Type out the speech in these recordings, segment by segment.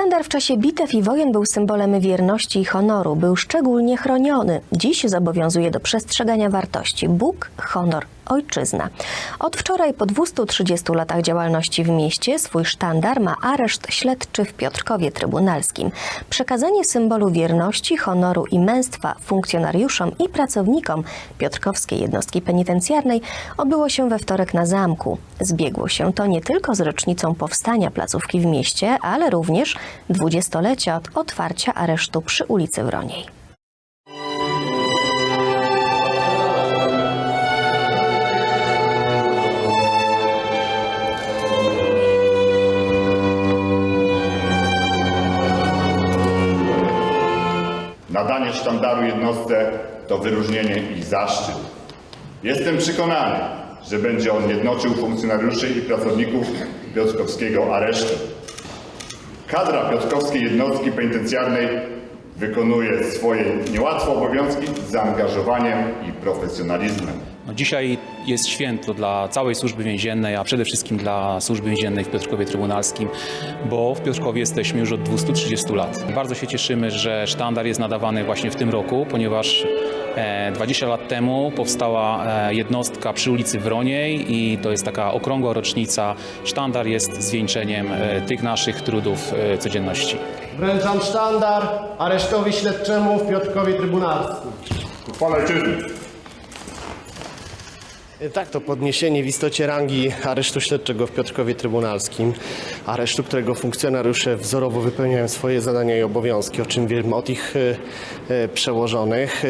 Sztandar w czasie bitew i wojen był symbolem wierności i honoru, był szczególnie chroniony. Dziś zobowiązuje do przestrzegania wartości. Bóg, honor, ojczyzna. Od wczoraj po 230 latach działalności w mieście swój sztandar ma areszt śledczy w Piotrkowie Trybunalskim. Przekazanie symbolu wierności, honoru i męstwa funkcjonariuszom i pracownikom Piotrkowskiej Jednostki Penitencjarnej odbyło się we wtorek na zamku. Zbiegło się to nie tylko z rocznicą powstania placówki w mieście, ale również dwudziestolecia od otwarcia aresztu przy ulicy Wroniej. Nadanie sztandaru jednostce to wyróżnienie i zaszczyt. Jestem przekonany, że będzie on jednoczył funkcjonariuszy i pracowników Piotrkowskiego aresztu. Kadra Piotrkowskiej Jednostki Penitencjarnej wykonuje swoje niełatwe obowiązki z zaangażowaniem i profesjonalizmem. No dzisiaj jest święto dla całej służby więziennej, a przede wszystkim dla służby więziennej w Piotrkowie Trybunalskim, bo w Piotrkowie jesteśmy już od 230 lat. Bardzo się cieszymy, że sztandar jest nadawany właśnie w tym roku, ponieważ e, 20 lat temu powstała e, jednostka przy ulicy Wroniej i to jest taka okrągła rocznica. Sztandar jest zwieńczeniem e, tych naszych trudów e, codzienności. Wręczam sztandar aresztowi śledczemu w Piotrkowie Trybunalskim. Ojczyzny. Tak, to podniesienie w istocie rangi aresztu śledczego w Piotrkowie Trybunalskim. Aresztu, którego funkcjonariusze wzorowo wypełniają swoje zadania i obowiązki, o czym wiemy od ich e, e, przełożonych.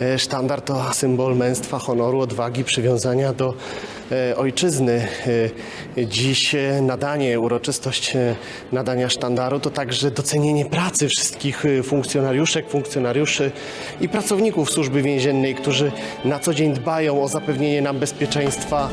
E, Sztandar to symbol męstwa, honoru, odwagi, przywiązania do ojczyzny. E, Dziś e, nadanie, uroczystość e, nadania sztandaru to także docenienie pracy wszystkich e, funkcjonariuszek, funkcjonariuszy i pracowników służby więziennej, którzy na co dzień dbają o zapewnienie nam bezpieczeństwa.